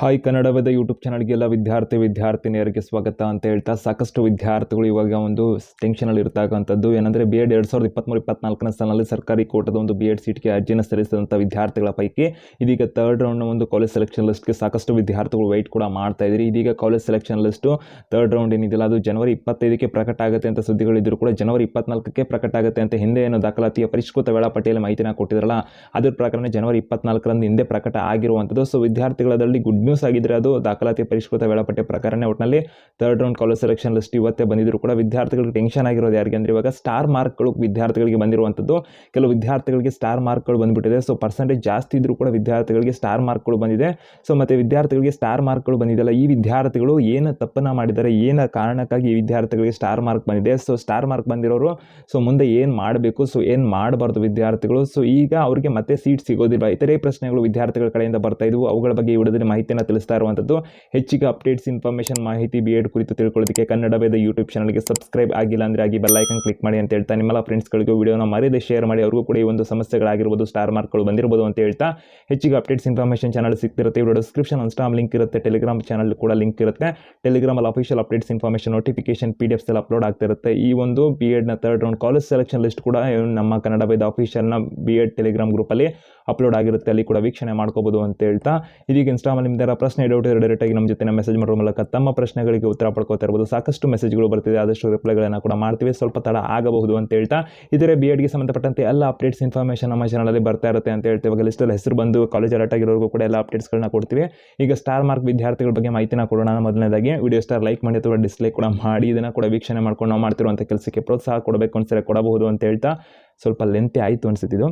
Hi Kannada Veda YouTube ಚಾನಲ್ಗೆಲ್ಲ ವಿದ್ಯಾರ್ಥಿ ವಿದ್ಯಾರ್ಥಿನಿಯರಿಗೆ ಸ್ವಾಗತ ಅಂತ ಹೇಳ್ತಾ, ಸಾಕಷ್ಟು ವಿದ್ಯಾರ್ಥಿಗಳು ಇವಾಗ ಒಂದು ಟೆನ್ಷನಲ್ಲಿ ಇರ್ತಕ್ಕಂಥದ್ದು. ಏನಂದರೆ ಬಿ ಎಡ್ ಎರಡು ಸಾವಿರದ ಇಪ್ಪತ್ತ್ಮೂರು ಇಪ್ಪತ್ನಾಲ್ಕನೇ ಸಾಲಿನಲ್ಲಿ ಸರ್ಕಾರಿ ಕೋಟದ ಒಂದು ಬಿ ಎಡ್ ಸೀಟ್ಗೆ ಅರ್ಜಿನ ಸಲ್ಲಿಸಿದಂಥ ವಿದ್ಯಾರ್ಥಿಗಳ ಪೈಕಿ ಇದೀಗ ತರ್ಡ್ ರೌಂಡ್ನ ಒಂದು ಕಾಲೇಜ್ ಸೆಲೆಕ್ಷನ್ ಲಿಸ್ಟ್ಗೆ ಸಾಕಷ್ಟು ವಿದ್ಯಾರ್ಥಿಗಳು ವೆಯ್ಟ್ ಕೂಡ ಮಾಡ್ತಾ ಇದ್ದೀರಿ. ಇದೀಗ college selection list third round ಏನಿದೆಯಲ್ಲ, ಅದು ಜನವರಿ ಇಪ್ಪತ್ತೈದಕ್ಕೆ ಪ್ರಕಟ ಆಗುತ್ತೆ ಅಂತ ಸುದ್ದಿಗಳಿದ್ದರೂ ಕೂಡ ಜನವರಿ ಇಪ್ಪತ್ನಾಲ್ಕಕ್ಕೆ ಪ್ರಕಟ ಆಗುತ್ತೆ ಅಂತ ಹಿಂದೆ ಏನು ದಾಖಲಾತಿಯ ಪರಿಷ್ಕೃತ ವೇಳಾಪಟ್ಟಿಯಲ್ಲಿ ಮಾಹಿತಿನ ಕೊಟ್ಟಿದ್ರಲ್ಲ, ಅದ್ರ ಪ್ರಕಾರ ಜನವರಿ ಇಪ್ಪತ್ನಾಲ್ಕರಂದು ಹಿಂದೆ ಪ್ರಕಟ ಆಗಿರುವಂಥದ್ದು. ಸೊ ವಿದ್ಯಾರ್ಥಿಗಳಲ್ಲಿ ಗುಡ್ ನ್ಯೂಸ್ ಆಗಿದ್ರೆ ಅದು ದಾಖಲಾತಿ ಪರಿಷ್ಕೃತ ವೇಳಾಪಟ್ಟಿ ಪ್ರಕಾರನೇ ಒಟ್ಟಿನಲ್ಲಿ third round college selection list ಇವತ್ತೇ ಬಂದಿದ್ರು ಕೂಡ ವಿದ್ಯಾರ್ಥಿಗಳಿಗೆ ಟೆನ್ಷನ್ ಆಗಿರೋದು ಯಾರಿಗೆ ಅಂದರೆ ಇವಾಗ ಸ್ಟಾರ್ ಮಾರ್ಕ್ಗಳು ವಿದ್ಯಾರ್ಥಿಗಳಿಗೆ ಬಂದಿರುವಂಥದ್ದು ಕೆಲವು ವಿದ್ಯಾರ್ಥಿಗಳಿಗೆ ಸ್ಟಾರ್ ಮಾರ್ಕ್ಗಳು ಬಂದುಬಿಟ್ಟಿದೆ. ಸೊ ಪರ್ಸೆಂಟೇಜ್ ಜಾಸ್ತಿ ಇದ್ದರೂ ಕೂಡ ವಿದ್ಯಾರ್ಥಿಗಳಿಗೆ ಸ್ಟಾರ್ ಮಾರ್ಕ್ಗಳು ಬಂದಿದೆ. ಸೊ ಮತ್ತು ವಿದ್ಯಾರ್ಥಿಗಳಿಗೆ ಸ್ಟಾರ್ ಮಾರ್ಕ್ಗಳು ಬಂದಿದೆಯಲ್ಲ, ಈ ವಿದ್ಯಾರ್ಥಿಗಳು ಏನು ತಪ್ಪನ್ನು ಮಾಡಿದ್ದಾರೆ, ಏನ ಕಾರಣಕ್ಕಾಗಿ ಈ ವಿದ್ಯಾರ್ಥಿಗಳಿಗೆ ಸ್ಟಾರ್ ಮಾರ್ಕ್ ಬಂದಿದೆ? ಸೊ ಸ್ಟಾರ್ ಮಾರ್ಕ್ ಬಂದಿರೋರು ಸೊ ಮುಂದೆ ಏನು ಮಾಡಬೇಕು? ಸೊ ಏನು ಮಾಡಬಾರ್ದು ವಿದ್ಯಾರ್ಥಿಗಳು? ಸೊ ಈಗ ಅವರಿಗೆ ಮತ್ತೆ ಸೀಟ್ ಸಿಗೋದಿಲ್ಲ. ಇತರೆ ಪ್ರಶ್ನೆಗಳು ವಿದ್ಯಾರ್ಥಿಗಳ ಕಡೆಯಿಂದ ಬರ್ತಾ ಇದ್ವು. ಅವುಗಳ ಬಗ್ಗೆ ಈ ವಿಡಿಯೋದಲ್ಲಿ ಮಾಹಿತಿಯನ್ನು ತಿಳಿಸ್ತಾ ಇರುವಂಥದ್ದು ಹೆಚ್ಚಿಗೆ ಅಪ್ಡೇಟ್ಸ್ ಇನ್ಫಾರ್ಮೇಷನ್ ಮಾಹಿತಿ ಬಿ ಎಡ್ ಕುರಿತು ತಿಳ್ಕೊಳ್ಳೋದಕ್ಕೆ ಕನ್ನಡ ವೇದ ಯೂಟ್ಯೂಬ್ ಚಾನಲ್ಗೆ ಸಬ್ಸ್ಕ್ರೈಬ್ ಆಗಿಲ್ಲ ಅಂದರೆ ಆಗಿ ಬೆಲ್ಲೈಕನ್ ಕ್ಲಿಕ್ ಮಾಡಿ ಅಂತ ಹೇಳ್ತಾ ನಿಮ್ಮೆಲ್ಲ ಫ್ರೆಂಡ್ಸ್ಗಳಿಗೂ ವಿಡಿಯೋನ ಮರೆಯದೆ ಶೇರ್ ಮಾಡಿ. ಅವ್ರಿಗೂ ಕೂಡ ಈ ಒಂದು ಸಮಸ್ಯೆಗಳಾಗಿರ್ಬೋದು ಸ್ಟಾರ್ ಮಾರ್ಕ್ಗಳು ಬಂದಿರ್ಬೋದು ಅಂತ ಹೇಳ್ತಾ ಹೆಚ್ಚಿಗೆ ಅಪ್ಡೇಟ್ಸ್ ಇನ್ಫಾರ್ಮೇಷನ್ ಚಾನಲ್ ಸಿಗ್ತಿರುತ್ತೆ. ವಿಡಿಯೋ ಡಿಸ್ಕ್ರಿಪ್ಷನ್ ಇನ್ಸ್ಟಾಮ್ ಲಿಂಕ್ ಇರುತ್ತೆ. ಟೆಲಿಗ್ರಾಮ್ ಚಾನಲ್ ಕೂಡ ಲಿಂಕ್ ಇರುತ್ತೆ. ಟೆಲಿಗ್ರಾಮಲ್ಲಿ official updates information notification P D Fs upload ಆಗ್ತಿರುತ್ತೆ. ಈ ಒಂದು B ಎಡ್ನ third round college selection list ಕೂಡ ನಮ್ಮ ಕನ್ನಡ ವೇದ ಅಫಿಷಿಯಲ್ನ ಬಿ ಎಡ್ ಟೆಲಿಗ್ರಾಮ್ ಗ್ರೂಪಲ್ಲಿ ಅಪ್ಲೋಡ್ ಆಗಿರುತ್ತೆ. ಅಲ್ಲಿ ಕೂಡ ವೀಕ್ಷಣೆ ಮಾಡ್ಕೋಬೋದು ಅಂತ ಹೇಳ್ತಾ ಇದೀಗ ಇನ್ಸ್ಟಾಮಲ್ಲಿ ಪ್ರಶ್ನೆ ಡೌಟ್ ಡೈರೆಕ್ಟಾಗಿ ನಮ್ಮ ಜೊತೆ ಮೆಸೇಜ್ ಮಾಡೋ ಮೂಲಕ ತಮ್ಮ ಪ್ರಶ್ನೆಗಳಿಗೆ ಉತ್ತರ ಪಡ್ಕೋತಾ ಇರ್ಬೋದು. ಸಾಕಷ್ಟು ಮೆಸೇಜ್ಗಳು ಬರ್ತಿದೆ, ಆದಷ್ಟು ರಿಪ್ಲೈಗಳನ್ನು ಕೂಡ ಮಾಡ್ತೀವಿ. ಸ್ವಲ್ಪ ತಡ ಆಗಬಹುದು ಅಂತ ಹೇಳ್ತಾ ಇದರ ಬಿ ಎಡ್ಗೆ ಸಂಬಂಧಪಟ್ಟಂತೆ ಎಲ್ಲ ಅಪ್ಡೇಟ್ಸ್ ಇನ್ಫಾರ್ಮೇಷನ್ ನಮ್ಮ ಚಾನಲಲ್ಲಿ ಬರ್ತಾ ಇರುತ್ತೆ ಅಂತ ಹೇಳ್ತೀವಿ. ಇವಾಗ ಲಿಸ್ಟಲ್ಲಿ ಹೆಸರು ಬಂದು ಕಾಲೇಜ್ ಅಲರ್ಟ್ ಆಗಿರೋರ್ಗೂ ಕೂಡ ಎಲ್ಲ ಅಪ್ಡೇಟ್ಸ್ಗಳನ್ನ ಕೊಡ್ತೀವಿ. ಈಗ ಸ್ಟಾರ್ ಮಾರ್ಕ್ ವಿದ್ಯಾರ್ಥಿಗಳ ಬಗ್ಗೆ ಮಾಹಿತಿನ ಕೊಡೋಣ ಮೊದಲನೇದಾಗಿ. ವಿಡಿಯೋ ಸ್ಟಾರ್ ಲೈಕ್ ಮಾಡಿ ಅಥವಾ ಡಿಸ್ಲೈಕ್ ಕೂಡ ಮಾಡಿ. ಇದನ್ನು ಕೂಡ ವೀಕ್ಷಣೆ ಮಾಡ್ಕೊಂಡು ನಾವು ಮಾಡ್ತಿರುವಂಥ ಕೆಲಸಕ್ಕೆ ಪ್ರೋತ್ಸಾಹ ಕೊಡಬೇಕು ಅನ್ಸರೆ ಕೊಡಬಹುದು ಅಂತ ಹೇಳ್ತಾ ಸ್ವಲ್ಪ ಲೆಂತೆ ಆಯಿತು ಅನಿಸುತ್ತಿದ್ದು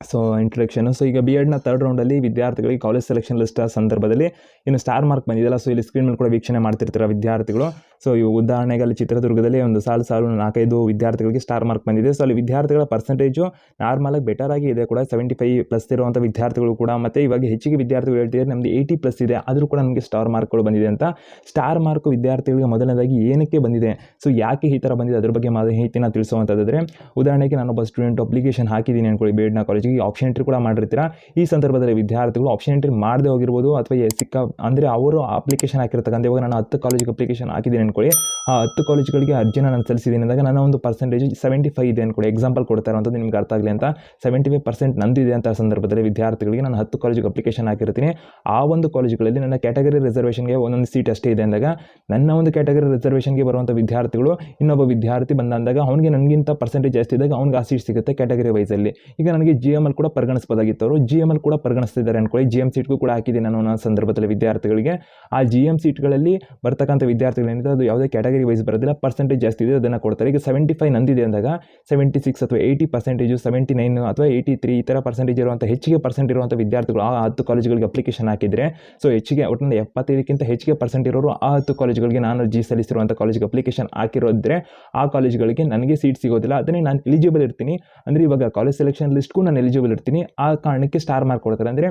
ಸೊ ಇಂಟ್ರಡಕ್ಷನು ಸೊ ಈಗ ಬಿ ಎಡ್ನ ತರ್ಡ್ ರೌಂಡಲ್ಲಿ ವಿದ್ಯಾರ್ಥಿಗಳಿಗೆ ಕಾಲೇಜ್ ಸೆಲೆಕ್ಷನ್ ಲಿಸ್ಟ್ ಸಂದರ್ಭದಲ್ಲಿ ಇನ್ನು ಸ್ಟಾರ್ ಮಾರ್ಕ್ ಬಂದಿದೆಯಲ್ಲ ಸೊ ಇಲ್ಲಿ ಸ್ಕ್ರೀನ್ ಮೇಲೆ ಕೂಡ ವೀಕ್ಷಣೆ ಮಾಡ್ತಿರ್ತಾರೆ ವಿದ್ಯಾರ್ಥಿಗಳು. ಸೊ ಇವು ಉದಾಹರಣೆಗೆ ಅಲ್ಲಿ ಚಿತ್ರದುರ್ಗದಲ್ಲಿ ಒಂದು ಸಾಲು ಸಾಲು ನಾಲ್ಕೈದು ವಿದ್ಯಾರ್ಥಿಗಳಿಗೆ ಸ್ಟಾರ್ ಮಾರ್ಕ್ ಬಂದಿದೆ. ಸೊ ಅಲ್ಲಿ ವಿದ್ಯಾರ್ಥಿಗಳ ಪರ್ಸೆಂಟೇಜು ನಾರ್ಮಲಾಗಿ ಆಗಿ ಇದೆ ಕೂಡ. ಸೆವೆಂಟಿ ಫೈವ್ ಪ್ಲಸ್ ಇರುವಂಥ ವಿದ್ಯಾರ್ಥಿಗಳು ಕೂಡ ಮತ್ತು ಇವಾಗ ಹೆಚ್ಚಿಗೆ ವಿದ್ಯಾರ್ಥಿಗಳು ಹೇಳ್ತಿದ್ದಾರೆ. ನಮ್ಮದು ಏಯ್ಟಿ ಪ್ಲಸ್ ಇದೆ. ಆದರೂ ಕೂಡ ನಮಗೆ ಸ್ಟಾರ್ ಮಾರ್ಕ್ಗಳು ಬಂದಿದೆ ಅಂತ. ಸ್ಟಾರ್ ಮಾರ್ಕ್ ವಿದ್ಯಾರ್ಥಿಗಳಿಗೆ ಮೊದಲನೇದಾಗಿ ಏನಕ್ಕೆ ಬಂದಿದೆ? ಸೊ ಯಾಕೆ ಈ ಥರ ಬಂದಿದೆ? ಅದ್ರ ಬಗ್ಗೆ ಮಾಹಿತಿನ ತಿಳಿಸುವಂಥದ್ದಾದರೆ ಉದಾಹರಣೆಗೆ ನಾನೊಬ್ಬ ಸ್ಟೂಡೆಂಟ್ ಅಪ್ಲಿಕೇಶನ್ ಹಾಕಿದ್ದೀನಿ ಅನ್ಕೊಳ್ಳಿ. ಬೇಡ್ನ ಕಾಲೇಜಿಗೆ ಆಪ್ಷನ್ ಎಂಟ್ರಿ ಕೂಡ ಮಾಡಿರ್ತೀರಾ? ಈ ಸಂದರ್ಭದಲ್ಲಿ ವಿದ್ಯಾರ್ಥಿಗಳು ಆಪ್ಷನ್ ಎಂಟ್ರಿ ಮಾಡದೆ ಹೋಗಿರ್ಬೋದು ಅಥವಾ ಸಿಕ್ಕ, ಅಂದರೆ ಅವರು ಅಪ್ಲಿಕೇಶನ್ ಹಾಕಿರ್ತಕ್ಕಂಥ ಇವಾಗ ನಾನು ಹತ್ತು ಕಾಲೇಜಿಗೆ ಅಪ್ಲಿಕೇಶನ್ ಹಾಕಿದ್ದೀನಿ ಅನ್ಕೊಳ್ಳಿ. ಆ ಹತ್ತು ಕಾಲೇಜ್ಗಳಿಗೆ ಅರ್ಜಿನ ನಾನು ಸಲ್ಲಿಸಿದ್ದೀನಿ ಅಂದಾಗ ನನ್ನ ಒಂದು ಪರ್ಸೆಂಟೇಜ್ ಸೆವೆಂಟಿ ಫೈವ್ ಇದೆ ಅಂದ್ಕೊಳ್ಳಿ ಎಕ್ಸಾಂಪಲ್ ಕೊಡ್ತಾ ಅಂತ ನಿಮ್ಗೆ ಅರ್ಥ ಆಗಲಿ ಅಂತ. ಸೆವೆಂಟಿ ಫೈವ್ ಪರ್ಸೆಂಟ್ ನಂದಿದೆ ಅಂತ ಸಂದರ್ಭದಲ್ಲಿ ವಿದ್ಯಾರ್ಥಿಗಳಿಗೆ ನಾನು ಹತ್ತು ಕಾಲೇಜಿಗೆ ಅಪ್ಲಿಕೇಶನ್ ಹಾಕಿರ್ತೀನಿ. ಆ ಒಂದು ಕಾಲೇಜುಗಳಲ್ಲಿ ನನ್ನ ಕ್ಯಾಟಗರಿ ರಿಸರ್ವೇಷನ್ಗೆ ಒಂದೊಂದು ಸೀಟ್ ಅಷ್ಟೇ ಇದೆ ಅಂದಾಗ, ನನ್ನ ಒಂದು ಕ್ಯಾಟಗರಿ ರಿಸರ್ವೇಷನ್ಗೆ ಬರುವಂಥ ವಿದ್ಯಾರ್ಥಿಗಳು, ಇನ್ನೊಬ್ಬ ವಿದ್ಯಾರ್ಥಿ ಬಂದ ಅಂದಾಗ ಅವನಿಗೆ ನನಗಿಂತ ಪರ್ಸೆಂಟೇಜ್ ಜಾಸ್ತಿ ಇದ್ದಾಗ ಅವ್ನಿಗೆ ಆ ಸೀಟ್ ಸಿಗುತ್ತೆ ಕ್ಯಾಟಗರಿ ವೈಸಲ್ಲಿ ಈಗ ನನಗೆ ಜಿ ಎಂ ಎಲ್ ಕೂಡ ಪರಿಗಣಿಸ್ಬೋದಾಗಿತ್ತು ಅವರು ಜಿ ಎಂ ಎಲ್ ಕೂಡ ಪರಿಗಣಿಸ್ತಿದ್ದಾರೆ ಅನ್ಕೊಳ್ಳಿ. ಜಿ ಎಂ ಸೀಟ್ಗೂ ಕೂಡ ಹಾಕಿದ್ದೀನಿ ನಾನು ನನ್ನ ಸಂದರ್ಭದಲ್ಲಿ ವಿದ್ಯಾರ್ಥಿಗಳಿಗೆ. ಆ ಜಿ ಎಂ ಸೀಟ್ಗಳಲ್ಲಿ ಬರ್ತಕ್ಕಂಥ ವಿದ್ಯಾರ್ಥಿಗಳು ಏನಿದೆ ಅದು ಯಾವುದೇ ಕ್ಯಾಟಗರಿ ವೈಸ್ ಬರೋದಿಲ್ಲ ಪರ್ಸೆಂಟೇಜ್ ಜಾಸ್ತಿ ಇದೆ, ಅದನ್ನು ಕೊಡ್ತಾರೆ. ಈಗ ಸೆವೆಂಟಿ ಫೈವ್ ನಂದಿದೆ ಅಂದಾಗ ಸೆವೆಂಟಿ ಸಿಕ್ಸ್ ಅಥವಾ ಏಯ್ಟಿ ಪರ್ಸೆಂಟೇಜು ಸೆವೆಂಟಿ ನೈನ್ ಅಥವಾ ಏಯ್ಟಿ ತ್ರೀ ಈ ಥರ ಪರ್ಸೆಂಟೇಜ್ ಇರುವಂಥ ಹೆಚ್ಚಿಗೆ ಪರ್ಸೆಂಟ್ ಇರುವಂಥ ವಿದ್ಯಾರ್ಥಿಗಳು ಆ ಹತ್ತು ಕಾಲೇಜುಗಳಿಗೆ ಅಪ್ಲಿಕೇಶನ್ ಹಾಕಿದರೆ ಸೊ ಹೆಚ್ಚಿಗೆ ಒಟ್ಟಿನಲ್ಲಿ ಎಪ್ಪತ್ತೈದಕ್ಕಿಂತ ಹೆಚ್ಚಿಗೆ ಪರ್ಸೆಂಟ್ ಇರೋರು ಆ ಹತ್ತು ಕಾಲೇಜುಗಳಿಗೆ ನಾನು ಅರ್ಜಿ ಸಲ್ಲಿಸಿರುವಂಥ ಕಾಲೇಜಿಗೆ ಅಪ್ಲಿಕೇಶನ್ ಹಾಕಿರೋದ್ರೆ, ಆ ಕಾಲೇಜುಗಳಿಗೆ ನನಗೆ ಸೀಟ್ ಸಿಗೋದಿಲ್ಲ. ಅದನ್ನೇ ನಾನು ಎಲಿಜಿಬಲ್ ಇರ್ತೀನಿ. ಅಂದರೆ ಇವಾಗ ಕಾಲೇಜ್ ಸೆಲೆಕ್ಷನ್ ಲಿಸ್ಟ್ಗೂ ನಾನು ಎಲಿಜಿಬಲ್ ಇರ್ತೀನಿ. ಆ ಕಾರಣಕ್ಕೆ ಸ್ಟಾರ್ ಮಾರ್ಕ್ ಕೊಡ್ತಾರೆ. ಅಂದರೆ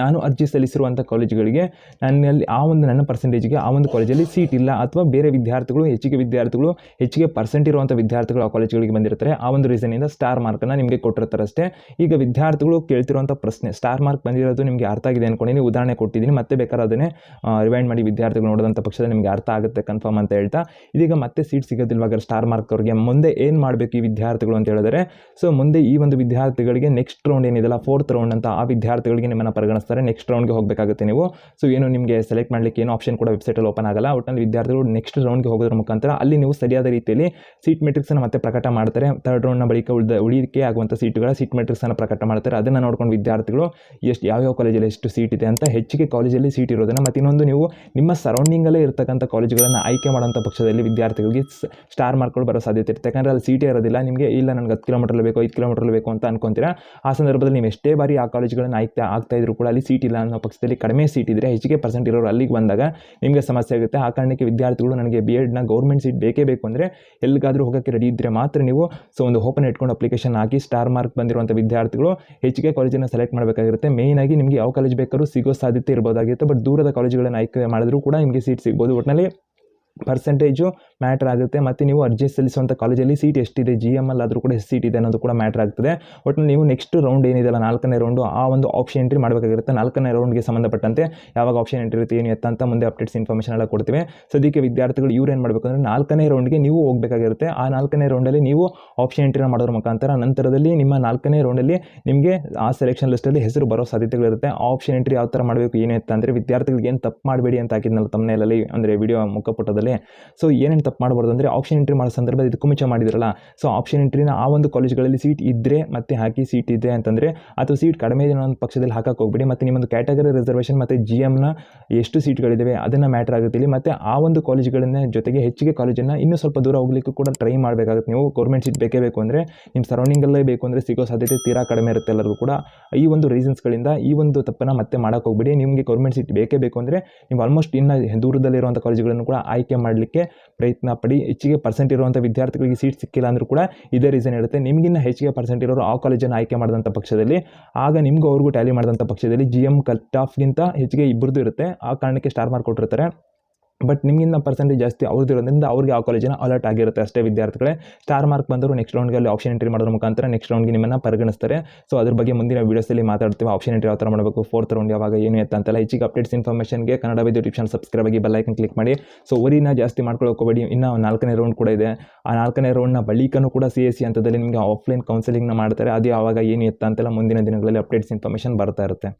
ನಾನು ಅರ್ಜಿ ಸಲ್ಲಿಸಿರುವಂಥ ಕಾಲೇಜುಗಳಿಗೆ ನನ್ನಲ್ಲಿ ಆ ಒಂದು ನನ್ನ ಪರ್ಸೆಂಟೇಜ್ಗೆ ಆ ಒಂದು ಕಾಲೇಜಲ್ಲಿ ಸೀಟ್ ಇಲ್ಲ ಅಥವಾ ಬೇರೆ ವಿದ್ಯಾರ್ಥಿಗಳು, ಹೆಚ್ಚಿಗೆ ವಿದ್ಯಾರ್ಥಿಗಳು, ಹೆಚ್ಚಿಗೆ ಪರ್ಸೆಂಟ್ ಇರುವಂಥ ವಿದ್ಯಾರ್ಥಿಗಳು ಆ ಕಾಲೇಜುಗಳಿಗೆ ಬಂದಿರ್ತಾರೆ. ಆ ಒಂದು ರೀಸನಿಂದ ಸ್ಟಾರ್ ಮಾರ್ಕನ್ನು ನಿಮಗೆ ಕೊಟ್ಟಿರ್ತಾರೆ ಅಷ್ಟೇ. ಈಗ ವಿದ್ಯಾರ್ಥಿಗಳು ಕೇಳ್ತಿರುವಂಥ ಪ್ರಶ್ನೆ ಸ್ಟಾರ್ ಮಾರ್ಕ್ ಬಂದಿರೋದು ನಿಮಗೆ ಅರ್ಥ ಆಗಿದೆ ಅಂದ್ಕೊಂಡಿನಿ ಉದಾಹರಣೆ ಕೊಟ್ಟಿದ್ದೀನಿ, ಮತ್ತೆ ಬೇಕಾದ್ರೆ ಅದನ್ನೇ ರಿವೈಂಡ್ ಮಾಡಿ ವಿದ್ಯಾರ್ಥಿಗಳು ನೋಡಿದಂಥ ಪಕ್ಷದಲ್ಲಿ ನಿಮಗೆ ಅರ್ಥ ಆಗುತ್ತೆ ಕನ್ಫರ್ಮ್ ಅಂತ ಹೇಳ್ತಾ. ಇದೀಗ ಮತ್ತೆ ಸೀಟ್ ಸಿಗೋದಿಲ್ವಾಗ ಸ್ಟಾರ್ ಮಾರ್ಕ್ ಅವ್ರಿಗೆ ಮುಂದೆ ಏನು ಮಾಡಬೇಕು ಈ ವಿದ್ಯಾರ್ಥಿಗಳು ಅಂತ ಹೇಳಿದರೆ, ಸೊ ಮುಂದೆ ಈ ಒಂದು ವಿದ್ಯಾರ್ಥಿಗಳಿಗೆ ನೆಕ್ಸ್ಟ್ ರೌಂಡ್ ಏನಿದೆಲ್ಲ ಫೋರ್ತ್ ರೌಂಡ್ ಅಂತ ಆ ವಿದ್ಯಾರ್ಥಿಗಳಿಗೆ ನಿಮ್ಮನ್ನು ಪರಿಗಣಿಸ್ತಾರೆ ನೆಕ್ಸ್ಟ್ ರೌಂಡ್ಗೆ ಹೋಗಬೇಕಾಗುತ್ತೆ ನೀವು. ಸೊ ಏನು ನಿಮಗೆ ಸೆಲೆಕ್ಟ್ ಮಾಡಲಿಕ್ಕೆ ಏನು ಆಪ್ಷನ್ ಕೂಡ ವೆಬ್ಸೈಟಲ್ಲಿ ಓಪನ್ ಆಗಲ್ಲ. ಒಟ್ಟಿನಲ್ಲಿ ವಿದ್ಯಾರ್ಥಿಗಳು ನೆಕ್ಸ್ಟ್ ರೌಂಡ್ಗೆ ಹೋಗೋದ್ರ ಮುಖಾಂತರ ಅಲ್ಲಿ ನೀವು ಸರಿಯಾದ ರೀತಿಯಲ್ಲಿ ಸೀಟ್ ಮೆಟ್ರಿಕ್ಸನ್ನು ಮತ್ತೆ ಪ್ರಕಟ ಮಾಡ್ತಾರೆ. ಥರ್ಡ್ ರೌಂಡ್ನ ಬಳಿಕ ಉಳಿದ, ಉಳಿಕೆ ಆಗುವಂಥ ಸೀಟುಗಳ ಸೀಟ್ ಮೆಟ್ರಿಕ್ಸನ್ನು ಪ್ರಕಟ ಮಾಡ್ತಾರೆ. ಅದನ್ನು ನೋಡ್ಕೊಂಡು ವಿದ್ಯಾರ್ಥಿಗಳು ಎಷ್ಟು, ಯಾವ್ಯಾವ ಕಾಲೇಜಲ್ಲಿ ಎಷ್ಟು ಸೀಟ್ ಇದೆ ಅಂತ ಹೆಚ್ಚಿಗೆ ಕಾಲೇಜಲ್ಲಿ ಸೀಟ್ ಇರೋದನ್ನು ಮತ್ತು ಇನ್ನೊಂದು ನೀವು ನಿಮ್ಮ ಸರೌಂಡಿಂಗಲ್ಲೇ ಇರ್ತಕ್ಕಂಥ ಕಾಲೇಜುಗಳನ್ನು ಆಯ್ಕೆ ಮಾಡೋಂಥ ಪಕ್ಷದಲ್ಲಿ ವಿದ್ಯಾರ್ಥಿಗಳಿಗೆ ಸ್ಟಾರ್ ಮಾರ್ಕ್ಗಳು ಬರೋ ಸಾಧ್ಯತೆ ಇರುತ್ತೆ. ಯಾಕಂದರೆ ಅಲ್ಲಿ ಸೀಟೇ ಇರೋದಿಲ್ಲ. ನಿಮಗೆ, ಇಲ್ಲ ನನಗೆ ಹತ್ತು ಕಿಲೋಮೀಟರ್ ಬೇಕು, ಐದು ಕಿಲೋಮೀಟರ್ ಬೇಕು ಅಂತ ಅನ್ಕೊಂತೀರಾ. ಆ ಸಂದರ್ಭದಲ್ಲಿ ನೀವು ಎಷ್ಟೇ ಬಾರಿ ಆ ಕಾಲೇಜುಗಳನ್ನು ಆಯ್ಕೆ ಆಗ್ತಾ ಇದ್ರು ಕೂಡ ಅಲ್ಲಿ ಸೀಟ್ ಇಲ್ಲ ಅನ್ನೋ ಪಕ್ಷದಲ್ಲಿ ಕಡಿಮೆ ಸೀಟ್ ಇದ್ದರೆ ಹೆಚ್ಚಿಗೆ ಪರ್ಸೆಂಟ್ ಇರೋರು ಅಲ್ಲಿಗೆ ಬಂದಾಗ ನಿಮಗೆ ಸಮಸ್ಯೆ ಆಗುತ್ತೆ. ಆ ಕಾರಣಕ್ಕೆ ವಿದ್ಯಾರ್ಥಿಗಳು ನನಗೆ ಬಿ ಎಡ್ನ ಗೌರ್ಮೆಂಟ್ ಸೀಟ್ ಬೇಕೇ ಬೇಕು ಅಂದರೆ ಎಲ್ಲಿಗಾದರೂ ಹೋಗೋಕ್ಕೆ ರೆಡಿ ಇದ್ದರೆ ಮಾತ್ರ ನೀವು ಸೊ ಒಂದು ಓಪನ್ ಇಟ್ಕೊಂಡು ಅಪ್ಲಿಕೇಶನ್ ಹಾಕಿ ಸ್ಟಾರ್ ಮಾರ್ಕ್ ಬಂದಿರುವಂಥ ವಿದ್ಯಾರ್ಥಿಗಳು ಹೆಚ್ಚಿಗೆ ಕಾಲೇಜನ್ನು ಸೆಲೆಕ್ಟ್ ಮಾಡಬೇಕಾಗಿರುತ್ತೆ. ಮೇಯ್ನಾಗಿ ನಿಮಗೆ ಯಾವ ಕಾಲೇಜ್ ಬೇಕಾದ್ರೂ ಸಿಗೋ ಸಾಧ್ಯತೆ ಇರ್ಬೋದಾಗಿರುತ್ತೆ. ಬಟ್ ದೂರದ ಕಾಲೇಜುಗಳನ್ನು ಆಯ್ಕೆ ಮಾಡಿದ್ರೂ ಕೂಡ ನಿಮಗೆ ಸೀಟ್ ಸಿಗ್ಬೋದು. ಒಟ್ಟಿನಲ್ಲಿ ಪರ್ಸೆಂಟೇಜು ಮ್ಯಾಟ್ರ್ ಆಗುತ್ತೆ. ಮತ್ತು ನೀವು ಅರ್ಜಿ ಸಲ್ಲಿಸುವಂಥ ಕಾಲೇಜಲ್ಲಿ ಸೀಟ್ ಎಷ್ಟಿದೆ ಜಿ ಎಂ ಎಲ್ ಆದರೂ ಕೂಡ ಸೀಟ್ ಇದೆ ಅನ್ನೋದು ಕೂಡ ಮ್ಯಾಟ್ರ್ ಆಗ್ತದೆ. ಒಟ್ಟು ನೀವು ನೆಕ್ಸ್ಟ್ ರೌಂಡ್ ಏನಿದೆಯಲ್ಲ, ನಾಲ್ಕನೇ ರೌಂಡು ಆ ಒಂದು ಆಪ್ಷನ್ ಎಂಟ್ರಿ ಮಾಡಬೇಕಾಗಿರುತ್ತೆ. ನಾಲ್ಕನೇ ರೌಂಡ್ಗೆ ಸಂಬಂಧಪಟ್ಟಂತೆ ಯಾವಾಗ ಆಪ್ಷನ್ ಎಂಟ್ರಿ ಇರುತ್ತೆ, ಏನು ಎತ್ತ ಅಂತ ಮುಂದೆ ಅಪ್ಡೇಟ್ಸ್ ಇನ್ಫಾರ್ಮೇಷನ್ ಎಲ್ಲ ಕೊಡ್ತೀವಿ. ಸದ್ಯಕ್ಕೆ ವಿದ್ಯಾರ್ಥಿಗಳು ಇವ್ರು ಏನು ಮಾಡಬೇಕು ಅಂದರೆ, ನಾಲ್ಕನೇ ರೌಂಡ್ಗೆ ನೀವು ಹೋಗಬೇಕಾಗಿರುತ್ತೆ. ಆ ನಾಲ್ಕನೇ ರೌಂಡಲ್ಲಿ ನೀವು ಆಪ್ಷನ್ ಎಂಟ್ರಿನ ಮಾಡೋದ್ರ ಮುಖಾಂತರ, ನಂತರದಲ್ಲಿ ನಿಮ್ಮ ನಾಲ್ಕನೇ ರೌಂಡಲ್ಲಿ ನಿಮಗೆ ಆ ಸೆಲೆಕ್ಷನ್ ಲಿಸ್ಟಲ್ಲಿ ಹೆಸರು ಬರೋ ಸಾಧ್ಯತೆಗಳಿರುತ್ತೆ. ಆ ಆಪ್ಷನ್ ಎಂಟ್ರಿ ಯಾವ ಥರ ಮಾಡಬೇಕು, ಏನು ಎತ್ತ ಅಂದರೆ, ವಿದ್ಯಾರ್ಥಿಗಳಿಗೆ ಏನು ತಪ್ಪು ಮಾಡಬೇಡಿ ಅಂತ ಹಾಕಿದ್ನಲ್ಲ ತಮ್ಮನೇಲಲ್ಲಿ ಅಂದರೆ ವಿಡಿಯೋ ಮುಖಪುಟದಲ್ಲಿ. ಸೊ ಏನೇನು ತಪ್ಪು ಮಾಡಬಾರ್ದು ಅಂದರೆ ಆಪ್ಷನ್ ಎಂಟ್ರಿ ಮಾಡೋ ಸಂದರ್ಭದಲ್ಲಿ ಇದಕ್ಕೂ ಮುಂಚೆ ಮಾಡಿದ್ರಲ್ಲ. ಸೊ ಆಪ್ಷನ್ ಎಂಟ್ರಿನ ಆ ಒಂದು ಕಾಲೇಜ್ಗಳಲ್ಲಿ ಸೀಟ್ ಇದ್ದರೆ ಮತ್ತೆ ಹಾಕಿ ಸೀಟ್ ಇದೆ ಅಂತಂದರೆ, ಅಥವಾ ಸೀಟ್ ಕಡಿಮೆ ಇದೆ ಒಂದು ಪಕ್ಷದಲ್ಲಿ ಹಾಕಕ್ಕೆ ಹೋಗ್ಬಿಡಿ. ಮತ್ತು ನಿಮ್ಮೊಂದು ಕ್ಯಾಟಗರಿ ರಿಸರ್ವೇಷನ್ ಮತ್ತು ಜಿ ಎಮ್ನ ಎಷ್ಟು ಸೀಟ್ಗಳಿದ್ದಾವೆ ಅದನ್ನು ಮ್ಯಾಟ್ರ್ ಆಗುತ್ತೆ ಇಲ್ಲಿ. ಮತ್ತು ಆ ಒಂದು ಕಾಲೇಜ್ಗಳನ್ನ ಜೊತೆಗೆ ಹೆಚ್ಚಿಗೆ ಕಾಲೇಜನ್ನು ಇನ್ನೂ ಸ್ವಲ್ಪ ದೂರ ಹೋಗ್ಲಿಕ್ಕೂ ಕೂಡ ಟ್ರೈ ಮಾಡಬೇಕಾಗುತ್ತೆ. ನೀವು ಗೌರ್ಮೆಂಟ್ ಸೀಟ್ ಬೇಕೇ ಬೇಕು ಅಂದರೆ ನಿಮ್ಮ ಸರೌಂಡಿಂಗಲ್ಲೇ ಬೇಕು ಅಂದರೆ ಸಿಗೋ ಸಾಧ್ಯತೆ ತೀರಾ ಕಡಿಮೆ ಇರುತ್ತೆ ಎಲ್ಲರಿಗೂ ಕೂಡ. ಈ ಒಂದು ರೀಸನ್ಸ್ಗಳಿಂದ ಈ ಒಂದು ತಪ್ಪನ್ನು ಮತ್ತೆ ಮಾಡೋಕ್ಕೆ ಹೋಗ್ಬಿಡಿ. ನಿಮಗೆ ಗೌರ್ಮೆಂಟ್ ಸೀಟ್ ಬೇಕೇ ಬೇಕು ಅಂದರೆ, ನೀವು ಆಲ್ಮೋಸ್ಟ್ ಇನ್ನು ದೂರದಲ್ಲಿರುವಂಥ ಕಾಲೇಜುಗಳನ್ನು ಕೂಡ ಆಯ್ಕೆ ಮಾಡಲಿಕ್ಕೆ ಪ್ರಯತ್ನ ಪಡಿ. ಹೆಚ್ಚಿಗೆ ಪರ್ಸೆಂಟ್ ಇರುವಂಥ ವಿದ್ಯಾರ್ಥಿಗಳಿಗೆ ಸೀಟ್ ಸಿಕ್ಕಿಲ್ಲ ಅಂದರೂ ಕೂಡ ಇದೇ ರೀಸನ್ ಇರುತ್ತೆ. ನಿಮಗಿನ್ನ ಹೆಚ್ಚಿಗೆ ಪರ್ಸೆಂಟ್ ಇರೋರು ಆ ಕಾಲೇಜನ್ನು ಆಯ್ಕೆ ಮಾಡಿದಂಥ ಪಕ್ಷದಲ್ಲಿ, ಆಗ ನಿಮಗೂ ಅವ್ರಿಗೂ ಟ್ಯಾಲಿ ಮಾಡಿದಂಥ ಪಕ್ಷದಲ್ಲಿ ಜಿ ಎಂ ಕಟ್ ಆಫ್ಗಿಂತ ಹೆಚ್ಚಿಗೆ ಇಬ್ಬರದ್ದು ಇರುತ್ತೆ. ಆ ಕಾರಣಕ್ಕೆ ಸ್ಟಾರ್ ಮಾರ್ಕ್ ಕೊಟ್ಟಿರ್ತಾರೆ. ಬಟ್ ನಿಮಗಿನ್ನ ಪರ್ಸೆಂಟೇಜ್ ಜಾಸ್ತಿ ಅವ್ರದ್ದು ಇರೋದ್ರಿಂದ ಅವ್ರಿಗೆ ಆ ಕಾಲೇಜಿನ ಅಲರ್ಟ್ ಆಗಿರುತ್ತೆ ಅಷ್ಟೇ ವಿದ್ಯಾರ್ಥಿಗಳೇ. ಸ್ಟಾರ್ ಮಾರ್ಕ್ ಬಂದರು ನೆಕ್ಸ್ಟ್ ರೌಂಡ್ಗೆ ಅಲ್ಲಿ ಆಪ್ಷನ್ ಎಂಟ್ರಿ ಮಾಡೋದ್ರ ಮುಖಾಂತರ ನೆಕ್ಸ್ಟ್ ರೌಂಡ್ಗೆ ನಿಮ್ಮನ್ನು ಪರಿಗಣಿಸ್ತಾರೆ. ಸೊ ಅದ್ರ ಬಗ್ಗೆ ಮುಂದಿನ ವೀಡಿಯೋಸಲ್ಲಿ ಮಾತಾಡ್ತೀವಿ. ಆಪ್ಷನ್ ಎಂಟ್ರಿ ಯಾವ ಥರ ಮಾಡಬೇಕು? ಫೋರ್ತ್ ರೌಂಡ್ ಯಾವಾಗ, ಏನು ಎತ್ತ ಅಂತೆಲ್ಲ ಹೆಚ್ಚಿಗೆ ಅಪ್ಡೇಟ್ಸ್ ಇನ್ಫಾರ್ಮೇಷನ್ಗೆ ಕನ್ನಡ ವಿದ್ಯು ಯೂಟ್ಯೂಬ್ ಸಬ್ಸ್ಕ್ರೈಬ್ ಆಗಿ ಬೆಲ್ಲೈಕನ್ ಕ್ಲಿಕ್ ಮಾಡಿ. ಸೊ ಊರಿನ ಜಾಸ್ತಿ ಹೋಗಬೇಡಿ ಇನ್ನೂ ನಾಲ್ಕನೇ ರೌಂಡ್ ಕೂಡ ಇದೆ. ಆ ನಾಲ್ಕನೇ ರೌಂಡ್ನ ಬಳಿಕನೂ ಕೂಡ ಸಿ ಎ ಸಿ ಹಂತದಲ್ಲಿ ನಿಮಗೆ ಆಫ್ಲೈನ್ ಕೌನ್ಸಿಲಿಂಗ್ನ ಮಾಡ್ತಾರೆ. ಅದು ಯಾವಾಗ, ಏನು ಎತ್ತ ಅಂತೆಲ್ಲ ಮುಂದಿನ ದಿನಗಳಲ್ಲಿ ಅಪ್ಡೇಟ್ಸ್ ಇನ್ಫಾರ್ಮೇಷನ್ ಬರ್ತಾ ಇರುತ್ತೆ.